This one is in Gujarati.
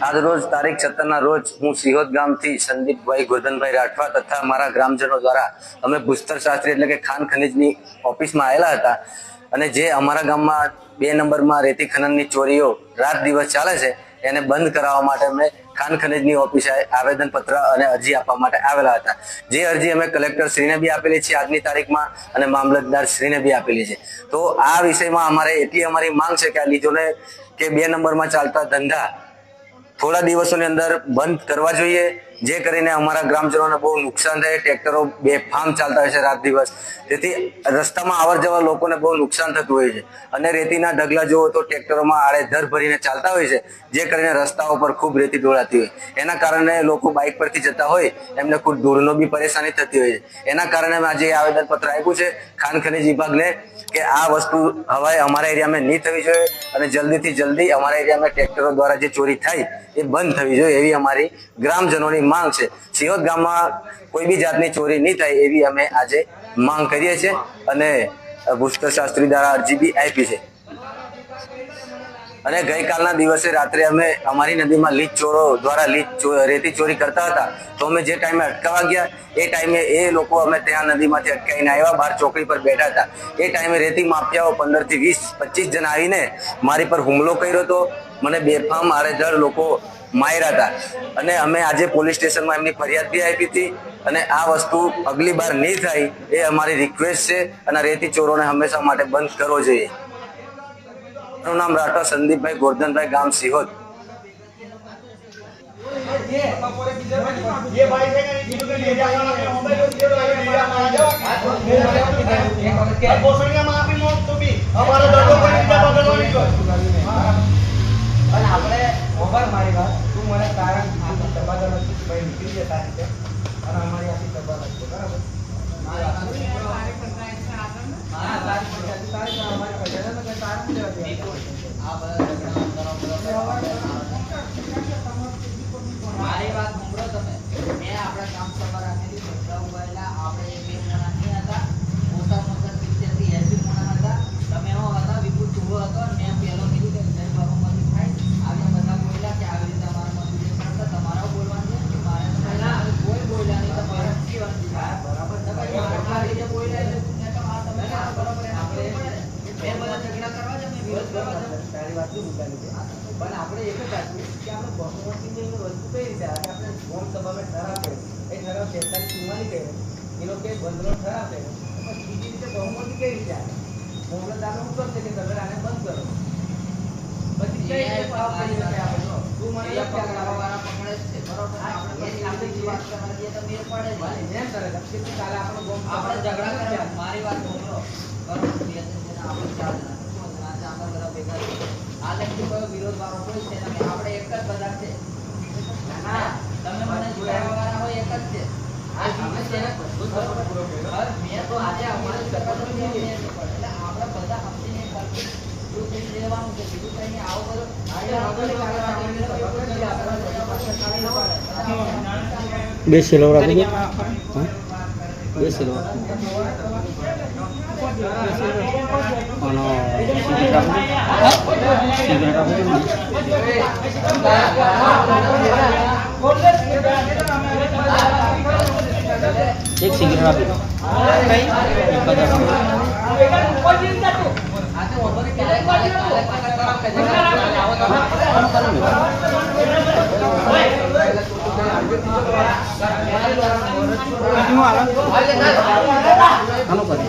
આજ રોજ તારીખ સત્તરના રોજ હું સિહોદ ગામથી સંદીપભાઈ ગોરધનભાઈ રાઠવા તથા મારા ગ્રામજનો દ્વારા અમે ભૂસ્તર શાસ્ત્રી એટલે કે ખાન ખનીજની ઓફિસમાં આવેલા હતા. અને જે અમારા ગામમાં બે નંબરમાં રેતી ખનનની ચોરીઓ રાત દિવસ ચાલે છે, એને બંધ કરાવવા માટે અમે ખાન ખનીજની ઓફિસે આવેદનપત્ર અને અરજી આપવા માટે આવેલા હતા. જે અરજી અમે કલેક્ટર શ્રીને બી આપેલી છે આજની તારીખમાં અને મામલતદાર શ્રીને બી આપેલી છે. તો આ વિષયમાં અમારે એટલી અમારી માંગ છે કે આ લીધોને કે બે નંબરમાં ચાલતા ધંધા થોડા દિવસોની અંદર બંધ કરવા જોઈએ. જે કરીને અમારા ગ્રામજનોને બહુ નુકસાન થાય, ટ્રેક્ટરો બેફામ ચાલતા હોય છે રાત દિવસ. તેથી રસ્તામાં અવર જવા લોકોને બહુ નુકસાન થતું હોય છે. અને રેતીના ઢગલા જુઓ તો ટ્રેક્ટરોમાં આડેધર ભરીને ચાલતા હોય છે, જે કરીને રસ્તાઓ પર ખૂબ રેતી ઢોળાતી હોય. એના કારણે લોકો બાઇક પરથી જતા હોય, એમને ખૂબ ધૂળનો બી પરેશાની થતી હોય છે. એના કારણે આજે આવેદનપત્ર આપ્યું છે, ખાન ખનીજ વિભાગને, કે આ વસ્તુ હવે અમારા એરિયામાં નહીં થવી જોઈએ અને જલ્દીથી જલ્દી અમારા એરિયામાં ટ્રેક્ટરો દ્વારા જે ચોરી થાય, એ બંધ થવી જોઈએ એવી અમારી ગ્રામજનોની માંગ છે. સિહોદ ગામમાં કોઈ બી જાતની ચોરી નહીં થાય એવી અમે આજે માંગ કરીએ છીએ અને પુષ્કર શાસ્ત્રી દ્વારા અરજી બી આપી છે. અને ગઈકાલના દિવસે રાત્રે અમે અમારી નદીમાં લીચ ચોરો દ્વારા ચો- રેતી ચોરી કરતા હતા. તો અમે જે ટાઈમે અટકાવા ગયા, એ ટાઈમે એ લોકો અમે ત્યાં નદીમાંથી અટકાવીને આવ્યા, બહાર ચોકડી પર બેઠા હતા. એ ટાઈમે રેતી માફિયાઓ પંદરથી વીસ પચીસ જણ આવીને મારી પર હુમલો કર્યો હતો મને બેફામ આડેધડ લોકો માર્યા હતા. અને અમે આજે પોલીસ સ્ટેશનમાં એમની ફરિયાદ બી આપી હતી અને આ વસ્તુ અગલી બાર નહીં થાય એ અમારી રિક્વેસ્ટ છે અને રેતી ચોરોને હંમેશા માટે બંધ કરવો જોઈએ. મારું નામ રાઠવા સંદીપભાઈ ગોરધનભાઈ ગામ સિહોદ. ये મારી તારી વાત શું મુકાની છે પણ આપણે એક જ રાખીએ કે આપણે બહુમતીની વસ્તુ કઈ રીતે આવે આપણે ગોમ સભામાં ઠરાવ કર્યો એ ઠરાવ તેતાલીસ ચુમ્માલી કર્યો એ લોકો બંધનો ઠરાવ કર્યો પણ બીજી રીતે બહુમતી કઈ રીતે આવે મોકલદારનો હુકમ છે કે તમે આને બંધ કરો. પછી કઈ રીતે પાવ કરી શકે આપણે તું મને પકડે છે. બરોબર? આપણે એ આપણે આપણે વાત કરવા જઈએ તો મેળ પડે જ. એમ કરે કાલે આપણો આપણે ઝઘડા કર્યા મારી વાત સાંભળો. બરોબર? બે ત્રણ જણા આપણે ચાર વાળો કોઈ છે નહીં આપણે એક જ બધા છે ના તમે મને જોડાવા વાળા હોય એક જ છે આ અમે છે ને બધું જ બરોબર પૂરો કર્યો. હવે મેં તો આજે અમારી સરકાર તો મેં મેં નહીં પડે. એટલે આપણે બધા સમજીને કરશું. જો થઈ લેવાનું છે બીજું કંઈ નહીં. આવું બધું આજે આપણે બે સિલો રાખી દો બે સિલો અને સિગરેટ રાખી દો સિગરેટ રાખી દો એક સિગરેટ આપી દો એક આનું કરી